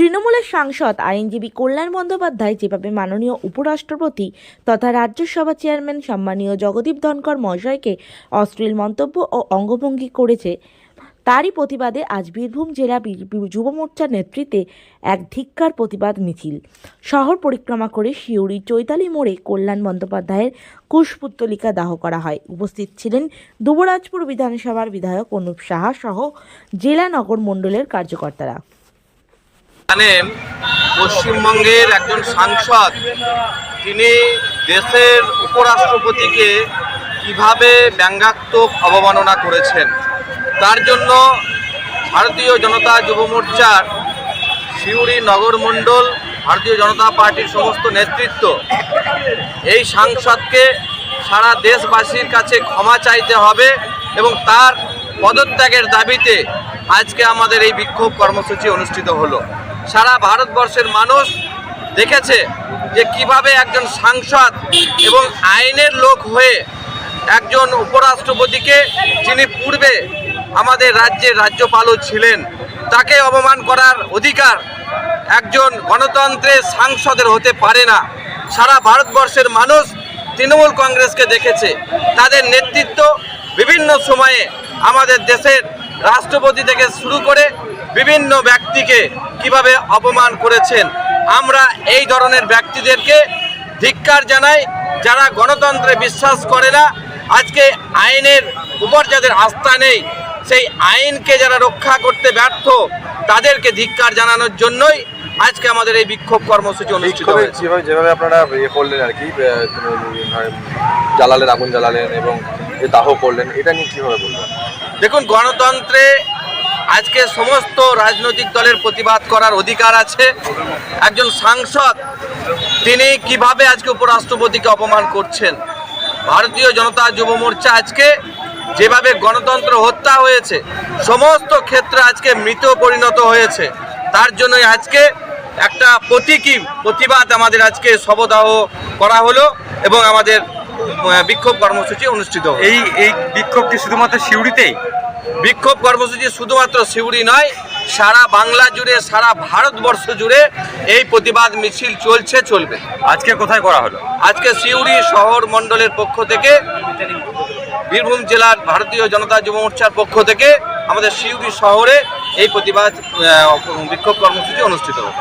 তৃণমূলের সাংসদ, আইনজীবী কল্যাণ বন্দ্যোপাধ্যায় যেভাবে মাননীয় উপরাষ্ট্রপতি তথা রাজ্যসভা চেয়ারম্যান সম্মানীয় জগদীপ ধনকর মহাশয়কে অশ্লীল মন্তব্য ও অঙ্গভঙ্গি করেছে, তারই প্রতিবাদে আজ বীরভূম জেলা যুব মোর্চার নেতৃত্বে এক ধিক্কার প্রতিবাদ মিছিল। শহর পরিক্রমা করে শিউরি চৈতালি মোড়ে কল্যাণ বন্দ্যোপাধ্যায়ের কুশপুত্তলিকা দাহ করা হয়। উপস্থিত ছিলেন দুবরাজপুর বিধানসভার বিধায়ক অনুপ সাহা সহ জেলা নগর মণ্ডলের কার্যকর্তারা। জানেন, পশ্চিমবঙ্গের একজন সাংসদ, তিনি দেশের উপরাষ্ট্রপতিকে কীভাবে ব্যঙ্গাত্মক অবমাননা করেছেন, তার জন্য ভারতীয় জনতা যুব মোর্চার সিউড়ি নগর মণ্ডল, ভারতীয় জনতা পার্টির সমস্ত নেতৃত্ব, এই সাংসদকে সারা দেশবাসীর কাছে ক্ষমা চাইতে হবে এবং তার পদত্যাগের দাবিতে আজকে আমাদের এই বিক্ষোভ কর্মসূচি অনুষ্ঠিত হলো। সারা ভারতবর্ষের মানুষ দেখেছে যে কীভাবে একজন সাংসদ এবং আইনের লোক হয়ে একজন উপরাষ্ট্রপতিকে যিনি পূর্বে আমাদের রাজ্যের রাজ্যপালও ছিলেন, তাকে অপমান করার অধিকার একজন গণতন্ত্রের সাংসদের হতে পারে না। সারা ভারতবর্ষের মানুষ তৃণমূল কংগ্রেসকে দেখেছে। তাদের নেতৃত্ব বিভিন্ন সময়ে আমাদের দেশের রাষ্ট্রপতি থেকে শুরু করে বিভিন্ন ব্যক্তিকে কীভাবে অপমান করেছেন আমরা এই ধরনের ব্যক্তিদেরকে ধিক্কার জানাই যারা গণতন্ত্রে বিশ্বাস করে না আজকে আইনের উপর যাদের আস্থা নেই সেই আইনকে যারা রক্ষা করতে ব্যর্থ তাদেরকে ধিক্কার জানানোর জন্যই আজকে আমাদের এই বিক্ষোভ কর্মসূচি অনুষ্ঠিত হয়েছে। যেভাবে আপনারা ইয়ে করলেন আর কি জ্বালালেন আগুন জ্বালালেন এবং দাহ করলেন এটা নিয়ে কীভাবে বলবেন? দেখুন, গণতন্ত্রে আজকে সমস্ত রাজনৈতিক দলের প্রতিবাদ করার অধিকার আছে। একজন সাংসদ, তিনি কীভাবে আজকে উপরাষ্ট্রপতিকে অপমান করছেন? ভারতীয় জনতা যুব মোর্চা আজকে যেভাবে গণতন্ত্র হত্যা হয়েছে, সমস্ত ক্ষেত্রে আজকে মৃত পরিণত হয়েছে, তার জন্যই আজকে একটা প্রতীকী প্রতিবাদ আমাদের আজকে শবদাহ করা হলো এবং আমাদের বিক্ষোভ কর্মসূচি অনুষ্ঠিত এই এই বিক্ষোভটি শুধুমাত্র সিউড়িতেই? বিক্ষোভ কর্মসূচি শুধুমাত্র সিউড়ি নয় সারা বাংলা জুড়ে সারা ভারতবর্ষ জুড়ে এই প্রতিবাদ মিছিল চলছে চলবে। আজকে কোথায় করা হলো? আজকে সিউড়ি শহর মণ্ডলের পক্ষ থেকে বীরভূম জেলার ভারতীয় জনতা যুব মোর্চার পক্ষ থেকে আমাদের সিউড়ি শহরে এই প্রতিবাদ বিক্ষোভ কর্মসূচি অনুষ্ঠিত হবে।